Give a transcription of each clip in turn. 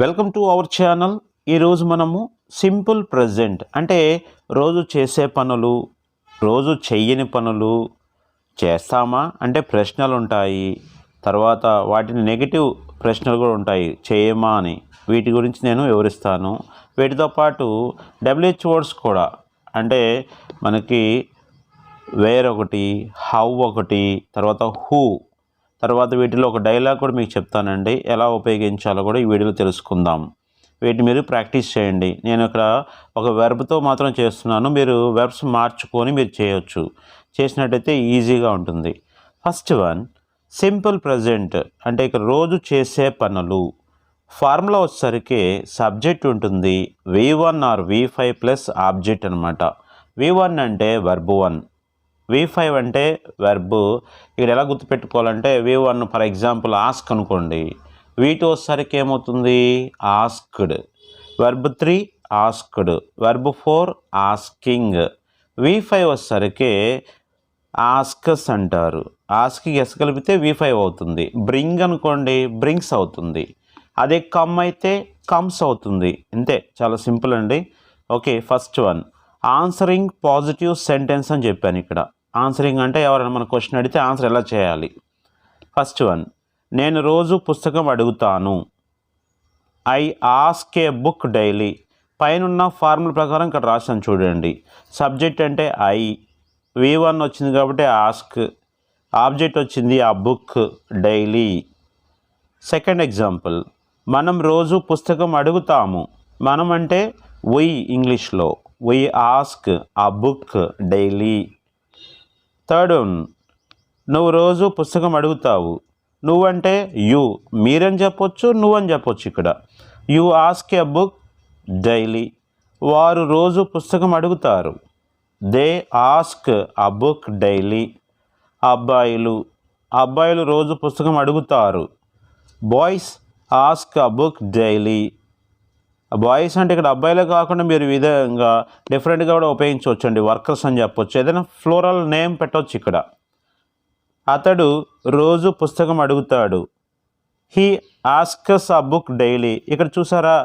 Welcome to our channel. ఈరోజు మనము simple present అంటే రోజు చేసే పనులు రోజు చెయ్యని పనులు చేస్తామా? అంటే ప్రశ్నలు ఉంటాయి. తర్వాత వాటిని నెగిటివ్ ప్రశ్నలు కూడా ఉంటాయి. చేయమా అని. వీటి గురించి నేను వివరిస్తాను. వీటితో పాటు డబ్ల్యూహెచ్ వర్డ్స్ కూడా. అంటే మనకి వేర్ ఒకటి హౌ ఒకటి తర్వాత హూ తర్వాత వీటిలో ఒక డైలాగ్ కూడా మీకు చెప్తానండి. ఎలా ఉపయోగించాలో కూడా ఈ వీడియోలో తెలుసుకుందాం. వీటిని మీరు ప్రాక్టీస్ చేయండి. నేను ఇక్కడ ఒక వెర్బ్తో మాత్రం చేస్తున్నాను. మీరు వెర్బ్స్ మార్చుకొని మీరు చేయొచ్చు. చేసినట్టయితే ఈజీగా ఉంటుంది. ఫస్ట్ వన్ సింపుల్ ప్రజెంట్ అంటే ఇక్కడ రోజు చేసే పనులు. ఫార్ములా వచ్చేసరికి సబ్జెక్ట్ ఉంటుంది. V one or V five plus object అనమాట వి వన్ అంటే వర్బ్ వన్ వి ఫైవ్ అంటే వెర్బ్ ఇక్కడ ఎలా గుర్తుపెట్టుకోవాలంటే V one for example ask అనుకోండి. వీటి వచ్చేసరికి ఏమవుతుంది? Asked verb three asked verb four asking V five వచ్చేసరికి ఆస్కస్ అంటారు. ఆస్కి ఎస్ కలిపితే వి ఫైవ్ అవుతుంది. బ్రింగ్ అనుకోండి బ్రింగ్స్ అవుతుంది. అదే కమ్ అయితే కమ్స్ అవుతుంది. అంతే చాలా సింపుల్ అండి. Okay first one answering positive sentence అని చెప్పాను ఇక్కడ. ఆన్సరింగ్ అంటే ఎవరైనా మన క్వశ్చన్ అడిగితే ఆన్సర్ ఎలా చేయాలి? ఫస్ట్ వన్ నేను రోజు పుస్తకం అడుగుతాను. I ask a book daily పైన ఫార్ముల ప్రకారం ఇక్కడ రాశాను చూడండి. సబ్జెక్ట్ అంటే ఐ వి వన్ వచ్చింది కాబట్టి ఆస్క్ ఆబ్జెక్ట్ వచ్చింది ఆ బుక్ డైలీ సెకండ్ ఎగ్జాంపుల్ మనం రోజు పుస్తకం అడుగుతాము. మనం అంటే వై ఇంగ్లీష్లో we ask a book daily third నువ్వు రోజు పుస్తకం అడుగుతావు. నువ్వంటే యు. మీరని చెప్పొచ్చు నువ్వని చెప్పొచ్చు ఇక్కడ. You ask a book daily. వారు రోజు పుస్తకం అడుగుతారు. They ask a book daily. అబ్బాయిలు అబ్బాయిలు రోజు పుస్తకం అడుగుతారు. Boys ask a book daily. Boys అంటే ఇక్కడ అబ్బాయిలే కాకుండా మీరు విధంగా డిఫరెంట్గా కూడా ఉపయోగించవచ్చు అండి వర్కర్స్ అని చెప్పొచ్చు. ఏదైనా ఫ్లోరల్ నేమ్ పెట్టవచ్చు ఇక్కడ. అతడు రోజు పుస్తకం అడుగుతాడు. He asks a book daily. ఇక్కడ చూసారా?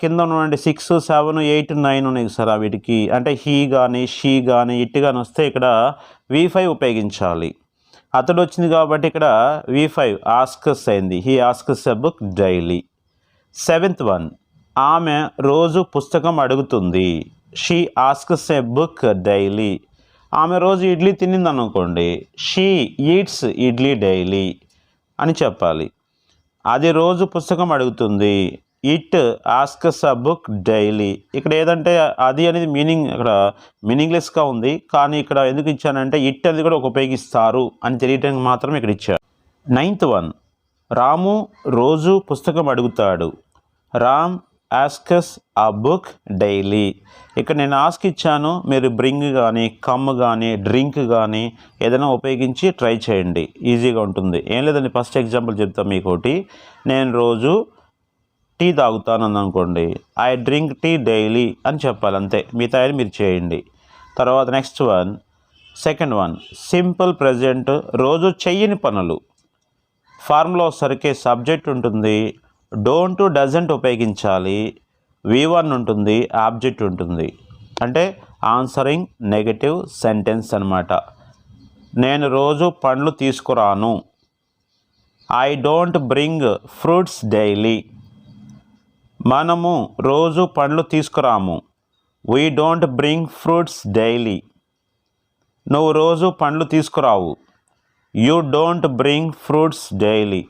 కింద ఉన్నటువంటి సిక్స్ సెవెన్ ఎయిట్ నైన్ ఉన్నాయి సార్ వీటికి. అంటే హీ కానీ షీ కానీ ఇట్ కానీ వస్తే ఇక్కడ వి ఫైవ్ ఉపయోగించాలి. అతడు వచ్చింది కాబట్టి ఇక్కడ వి ఫైవ్ ఆస్కస్ అయింది. He asks a book daily. Seventh one. ఆమె రోజు పుస్తకం అడుగుతుంది. She asks a book daily ఆమె రోజు ఇడ్లీ తినింది అనుకోండి షీ ఈట్స్ ఇడ్లీ డైలీ అని చెప్పాలి. అది రోజు పుస్తకం అడుగుతుంది. It asks a book daily ఇక్కడ ఏదంటే అది అనేది మీనింగ్ ఇక్కడ మీనింగ్లెస్గా ఉంది. కానీ ఇక్కడ ఎందుకు ఇచ్చానంటే ఇట్ అనేది కూడా ఒక ఉపయోగిస్తారు అని తెలియటానికి మాత్రం ఇక్కడ ఇచ్చారు. నైన్త్ వన్ రాము రోజు పుస్తకం అడుగుతాడు. Ram asks a book daily ఇక్కడ నేను ఆస్క్ ఇచ్చాను మీరు బ్రింగ్ కానీ కమ్ కానీ డ్రింక్ కానీ ఏదైనా ఉపయోగించి ట్రై చేయండి. ఈజీగా ఉంటుంది. ఏం లేదండి ఫస్ట్ ఎగ్జాంపుల్ చెప్తాను మీకోటి. నేను రోజు టీ తాగుతాను అనుకోండి. ఐ డ్రింక్ టీ డైలీ అని చెప్పాలి అంతే. మిగతా మీరు చేయండి. తర్వాత next one second one simple present రోజు చెయ్యని పనులు. ఫార్ములా సరికే సబ్జెక్ట్ ఉంటుంది. డోంట్ డజంట్ ఉపయోగించాలి. వి వన్ ఉంటుంది ఆబ్జెక్ట్ ఉంటుంది. అంటే ఆన్సరింగ్ నెగటివ్ సెంటెన్స్ అనమాట నేను రోజు పండ్లు తీసుకురాను. I don't bring fruits daily. మనము రోజు పండ్లు తీసుకురాము. We don't bring fruits daily. నువ్వు రోజు పండ్లు తీసుకురావు. You don't bring fruits daily.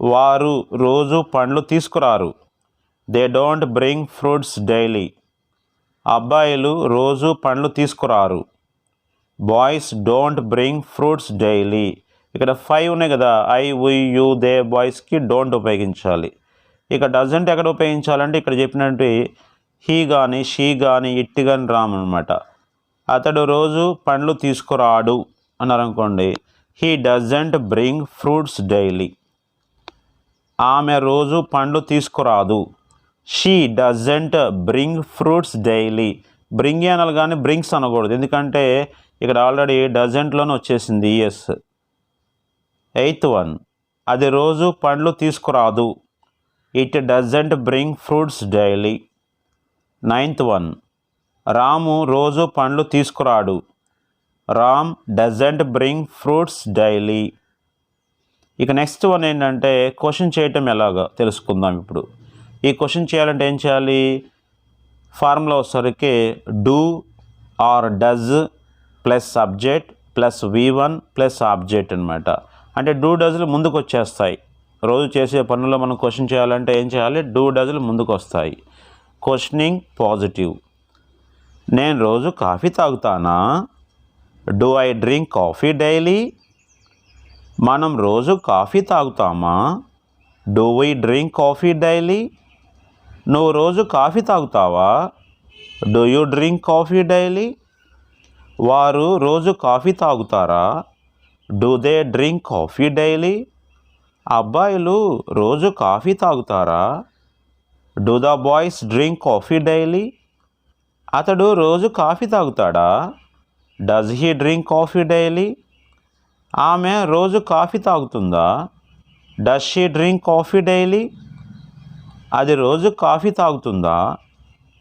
వారు రోజు పండ్లు తీసుకురారు. They don't bring fruits daily. అబ్బాయిలు రోజు పండ్లు తీసుకురారు. Boys don't bring fruits daily. ఇక్కడ ఫైవ్ ఉన్నాయి కదా ఐ వి యూ దే బాయ్స్కి డోంట్ ఉపయోగించాలి. ఇక డజంట్ ఎక్కడ ఉపయోగించాలంటే ఇక్కడ చెప్పినట్టు హీ కానీ షీ కానీ ఇట్ కానీ రామనమాట అతడు రోజు పండ్లు తీసుకురాడు అన్నారు అనుకోండి. He doesn't bring fruits daily. ఆమె రోజు పండ్లు తీసుకురాదు. She doesn't bring fruits daily bring అనాలి కానీ బ్రింగ్స్ అనకూడదు. ఎందుకంటే ఇక్కడ ఆల్రెడీ డజంట్లోనే వచ్చేసింది. ఎస్ ఎయిత్ వన్ అది రోజు పండ్లు తీసుకురాదు. It doesn't bring fruits daily ninth one Ramu రోజు పండ్లు తీసుకురాడు. Ram doesn't bring fruits daily ఇక నెక్స్ట్ వన్ ఏంటంటే క్వశ్చన్ చేయటం ఎలాగ? తెలుసుకుందాం ఇప్పుడు. ఈ క్వశ్చన్ చేయాలంటే ఏం చేయాలి? ఫార్ములా వచ్చేసరికి do or does plus subject plus V one plus object అనమాట అంటే డూ డజ్లు ముందుకు వచ్చేస్తాయి. రోజు చేసే పనుల్లో మనం క్వశ్చన్ చేయాలంటే ఏం చేయాలి? డూ డజ్లు ముందుకు వస్తాయి. క్వశ్చనింగ్ పాజిటివ్ నేను రోజు coffee తాగుతానా? Do I drink coffee daily మనం రోజు coffee తాగుతామా? Do we drink coffee daily నువ్వు రోజు కాఫీ తాగుతావా? Do you drink coffee daily వారు రోజు కాఫీ తాగుతారా? Do they drink coffee daily అబ్బాయిలు రోజు కాఫీ తాగుతారా? Do the boys drink coffee daily అతడు రోజు coffee తాగుతాడా? Does he drink coffee daily ఆమె రోజు coffee తాగుతుందా? Does she drink coffee daily అది రోజు coffee తాగుతుందా?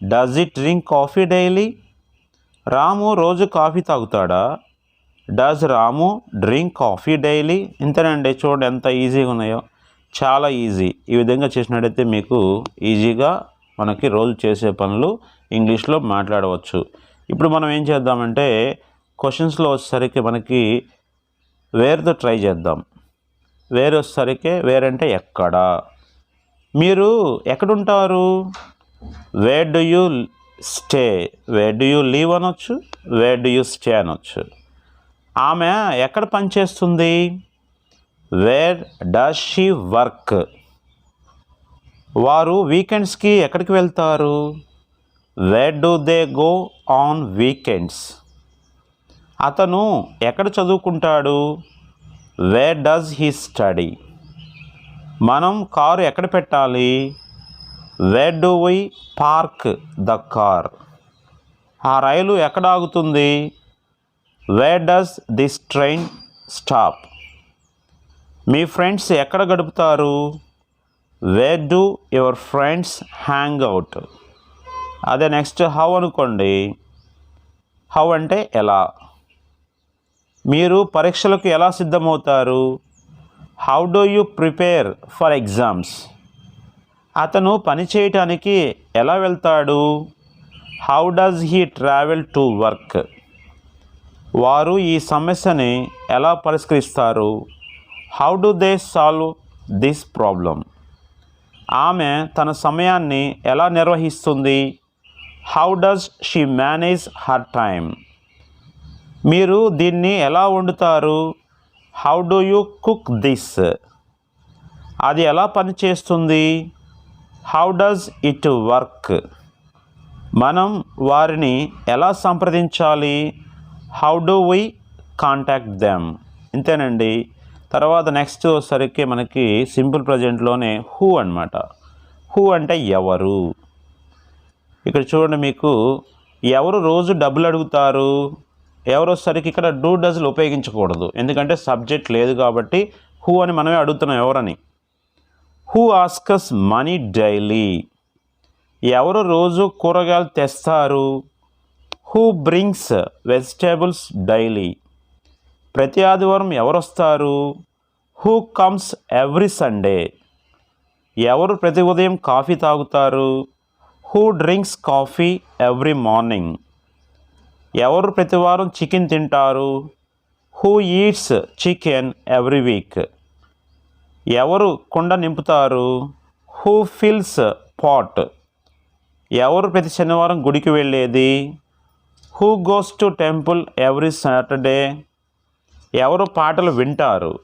Does it drink coffee daily Ramu రోజు coffee తాగుతాడా? Does Ramu drink coffee daily ఇంతేనండి చూడండి ఎంత ఈజీగా ఉన్నాయో. చాలా ఈజీ ఈ విధంగా చేసినట్టయితే మీకు ఈజీగా మనకి రోజు చేసే పనులు ఇంగ్లీష్లో మాట్లాడవచ్చు. ఇప్పుడు మనం ఏం చేద్దామంటే క్వశ్చన్స్లో వచ్చేసరికి మనకి వేర్తో ట్రై చేద్దాం. వేరు వచ్చేసరికి వేరంటే ఎక్కడ? మీరు ఎక్కడుంటారు? Where do you stay where do you live అనొచ్చు వేర్ డు యూ స్టే అనొచ్చు. ఆమె ఎక్కడ పనిచేస్తుంది? వేర్ డస్ షీ వర్క్ వారు వీకెండ్స్కి ఎక్కడికి వెళ్తారు? Where do they go on weekends అతను ఎక్కడ చదువుకుంటాడు? వేర్ డస్ హీ స్టడీ మనం కారు ఎక్కడ పెట్టాలి? Where do we park the car ఆ రైలు ఎక్కడ ఆగుతుంది? Where does this train stop me friends ఎక్కడ గడుపుతారు? Where do your friends hang out అదే నెక్స్ట్ హౌ అనుకోండి. హౌ అంటే ఎలా? మీరు పరీక్షలకు ఎలా సిద్ధమవుతారు? How do you prepare for exams అతను పని చేయటానికి ఎలా వెళ్తాడు? How does he travel to work వారు ఈ సమస్యని ఎలా పరిష్కరిస్తారు? How do they solve this problem ఆమె తన సమయాన్ని ఎలా నిర్వహిస్తుంది? How does she manage her time మీరు దీన్ని ఎలా వండుతారు? How do you cook this అది ఎలా పనిచేస్తుంది? హౌ డస్ ఇట్ వర్క్ మనం వారిని ఎలా సంప్రదించాలి? How do we contact them ఇంతేనండి. తర్వాత నెక్స్ట్ వచ్చేసరికి మనకి సింపుల్ ప్రజెంట్లోనే హూ అన్నమాట. హూ అంటే ఎవరు? ఇక్కడ చూడండి మీకు ఎవరు రోజు డబ్బులు అడుగుతారు? ఎవరు ఇక్కడ డూ డజ్లు ఉపయోగించకూడదు. ఎందుకంటే సబ్జెక్ట్ లేదు కాబట్టి హూ అని మనమే అడుగుతున్నాం ఎవరని. Who asks money daily. ఎవరు రోజు కూరగాయలు తెస్తారు? Who brings vegetables daily. ప్రతి ఆదివారం ఎవరు వస్తారు? Who comes every Sunday. ఎవరు ప్రతి ఉదయం కాఫీ తాగుతారు? Who drinks coffee every morning. ఎవరు ప్రతివారం చికెన్ తింటారు? Who eats chicken every week ఎవరు కుండ నింపుతారు? హూ ఫిల్స్ పాట్ ఎవరు ప్రతి శనివారం గుడికి వెళ్ళేది? Who goes to temple every Saturday ఎవరు పాటలు వింటారు?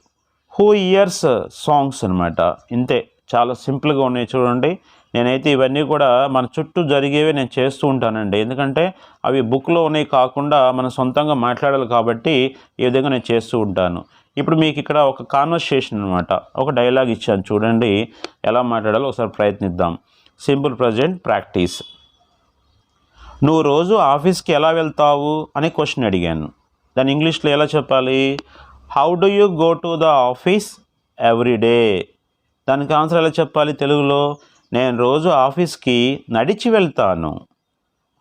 హూ ఇయర్స్ సాంగ్స్ అనమాట ఇంతే. చాలా సింపుల్గా ఉన్నాయి చూడండి. నేనైతే ఇవన్నీ కూడా మన చుట్టూ జరిగేవి నేను చేస్తూ ఉంటానండి. ఎందుకంటే అవి బుక్లో ఉన్నాయి కాకుండా మనం సొంతంగా మాట్లాడాలి కాబట్టి ఈ విధంగా నేను చేస్తూ ఉంటాను. ఇప్పుడు మీకు ఇక్కడ ఒక కాన్వర్సేషన్ అనమాట ఒక డైలాగ్ ఇచ్చాను. చూడండి ఎలా మాట్లాడాలో ఒకసారి ప్రయత్నిద్దాం. సింపుల్ ప్రజెంట్ ప్రాక్టీస్ నువ్వు రోజు ఆఫీస్కి ఎలా వెళ్తావు? అని క్వశ్చన్ అడిగాను. దాని ఇంగ్లీష్లో ఎలా చెప్పాలి? How do you go to the office every day దానికి ఆన్సర్ ఎలా చెప్పాలి తెలుగులో? నేను రోజు ఆఫీస్కి నడిచి వెళ్తాను.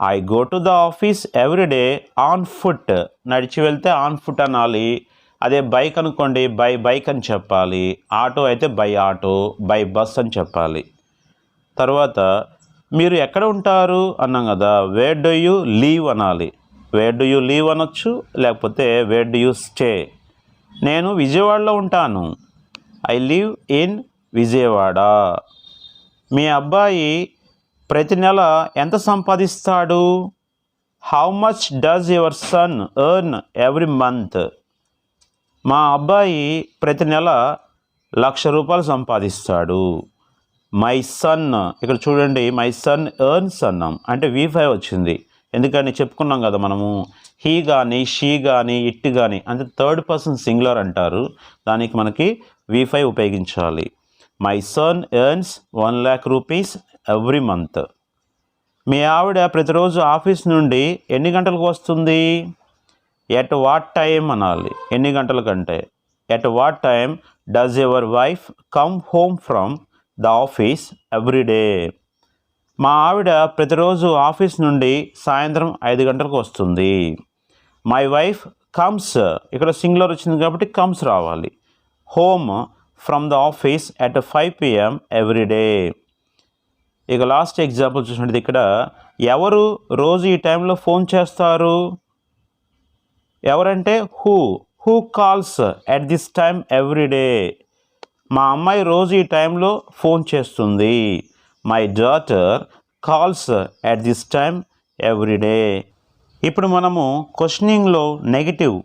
I go to the office everyday on foot నడిచి వెళ్తే ఆన్ ఫుట్ అనాలి. అదే బైక్ అనుకోండి బై బైక్ అని చెప్పాలి. ఆటో అయితే బై ఆటో బై బస్ అని చెప్పాలి. తర్వాత మీరు ఎక్కడ ఉంటారు? అన్నాం కదా. వేర్ డు యూ లీవ్ అనాలి. వేర్ డు యూ లీవ్ అనొచ్చు. లేకపోతే వేర్ డు యూ స్టే నేను విజయవాడలో ఉంటాను. I live in Vijayawada. మీ అబ్బాయి ప్రతి నెల ఎంత సంపాదిస్తాడు? How much does your son earn every month మా అబ్బాయి ప్రతి నెల లక్ష రూపాయలు సంపాదిస్తాడు. మై సన్ ఇక్కడ చూడండి మై సన్ ఎర్న్స్ అన్నాం. అంటే వి ఫైవ్ వచ్చింది. ఎందుకని చెప్పుకున్నాం కదా మనము. హీ కానీ షీ కానీ ఇట్ కానీ అంటే థర్డ్ పర్సన్ సింగులర్ అంటారు. దానికి మనకి వి ఫైవ్ ఉపయోగించాలి. My son earns one lakh rupees every month మీ ఆవిడ ప్రతిరోజు ఆఫీస్ నుండి ఎన్ని గంటలకు వస్తుంది? ఎట్ వాట్ టైం అనాలి? ఎన్ని గంటల కంటే? At what time does your wife come home from the office every day మా ఆవిడ ప్రతిరోజు ఆఫీస్ నుండి సాయంత్రం ఐదు గంటలకు వస్తుంది. మై వైఫ్ కమ్స్ ఇక్కడ సింగులర్ వచ్చింది కాబట్టి కమ్స్ రావాలి. Home from the office at five PM everyday ఇక లాస్ట్ ఎగ్జాంపుల్ చూసినట్టు ఇక్కడ ఎవరు రోజు ఈ టైంలో ఫోన్ చేస్తారు? ఎవరంటే who who calls at this time everyday మా అమ్మాయి రోజు ఈ టైంలో ఫోన్ చేస్తుంది. My daughter calls at this time every day ఇప్పుడు మనము క్వశ్చనింగ్లో నెగిటివ్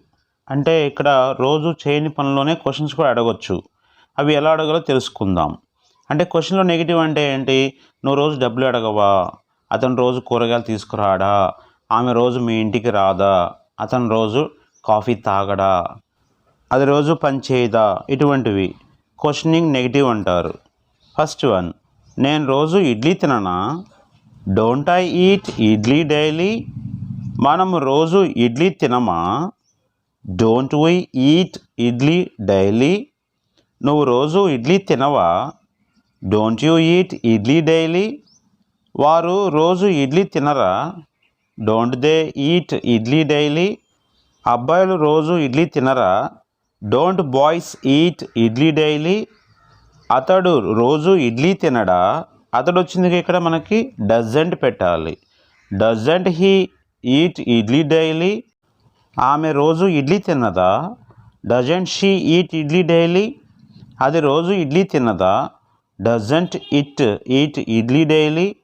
అంటే ఇక్కడ రోజు చేయని పనిలోనే క్వశ్చన్స్ కూడా అడగొచ్చు. అవి ఎలా అడగాలో తెలుసుకుందాం. అంటే క్వశ్చన్లో నెగిటివ్ అంటే ఏంటి? నువ్వు రోజు డబ్బులు అడగవా? అతను రోజు కూరగాయలు తీసుకురాడా? ఆమె రోజు మీ ఇంటికి రాదా? అతను రోజు కాఫీ తాగడా? అది రోజు పని చేయదా? ఇటువంటివి. క్వశ్చనింగ్ నెగిటివ్ అంటారు. ఫస్ట్ వన్ నేను రోజు idli తిననా? Don't I eat idli daily? మనం రోజు idli తినమా? Don't we eat idli daily? నువ్వు రోజు ఇడ్లీ తినవా? Don't you eat idli daily వారు రోజు ఇడ్లీ తినరా? Don't they eat idli daily అబ్బాయిలు రోజు ఇడ్లీ తినరా? Don't boys eat idli daily అతడు రోజు ఇడ్లీ తినడా? అతడు వచ్చింది ఇక్కడ మనకి డజంట్ పెట్టాలి. Doesn't he eat idli daily ఆమె రోజు ఇడ్లీ తిన్నదా doesn't she eat idli daily అది రోజు ఇడ్లీ తిన్నదా? Doesn't it eat idli daily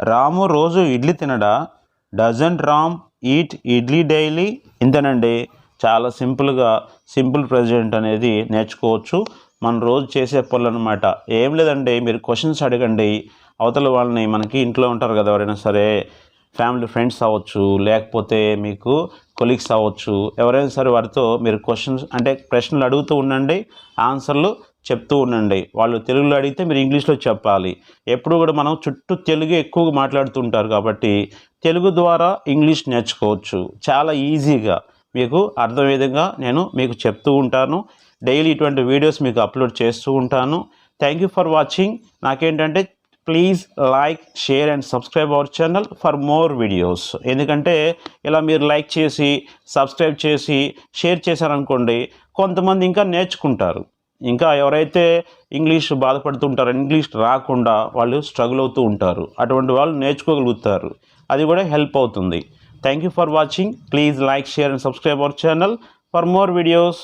Ramu రోజు idli తినడా? Doesn't Ram eat idli daily ఇంతేనండి. చాలా సింపుల్గా సింపుల్ ప్రెసిడెంట్ అనేది నేర్చుకోవచ్చు. మనం రోజు చేసే పనులు అనమాట ఏం లేదండి మీరు క్వశ్చన్స్ అడగండి. అవతల వాళ్ళని మనకి ఇంట్లో ఉంటారు కదా ఎవరైనా సరే ఫ్యామిలీ ఫ్రెండ్స్ అవ్వచ్చు లేకపోతే మీకు కొలీగ్స్ అవ్వచ్చు. ఎవరైనా సరే వారితో మీరు క్వశ్చన్స్ అంటే ప్రశ్నలు అడుగుతూ ఉండండి. ఆన్సర్లు చెప్తూ ఉండండి. వాళ్ళు తెలుగులో అడిగితే మీరు ఇంగ్లీష్లో చెప్పాలి. ఎప్పుడు కూడా మనం చుట్టూ తెలుగు ఎక్కువగా మాట్లాడుతుంటారు కాబట్టి తెలుగు ద్వారా ఇంగ్లీష్ నేర్చుకోవచ్చు. చాలా ఈజీగా. మీకు అర్థం విధంగా నేను మీకు చెప్తూ ఉంటాను. డైలీ ఇటువంటి వీడియోస్ మీకు అప్లోడ్ చేస్తూ ఉంటాను. Thank you for watching. నాకేంటంటే please like share and subscribe our channel for more videos. ఎందుకంటే ఇలా మీరు లైక్ చేసి సబ్స్క్రైబ్ చేసి షేర్ చేశారనుకోండి కొంతమంది ఇంకా నేర్చుకుంటారు. ఇంకా ఎవరైతే ఇంగ్లీష్ బాధపడుతుంటారో ఇంగ్లీష్ రాకుండా వాళ్ళు స్ట్రగుల్ అవుతూ ఉంటారు. అటువంటి వాళ్ళు నేర్చుకోగలుగుతారు. అది కూడా హెల్ప్ అవుతుంది. Thank you for watching please like share and subscribe our channel for more videos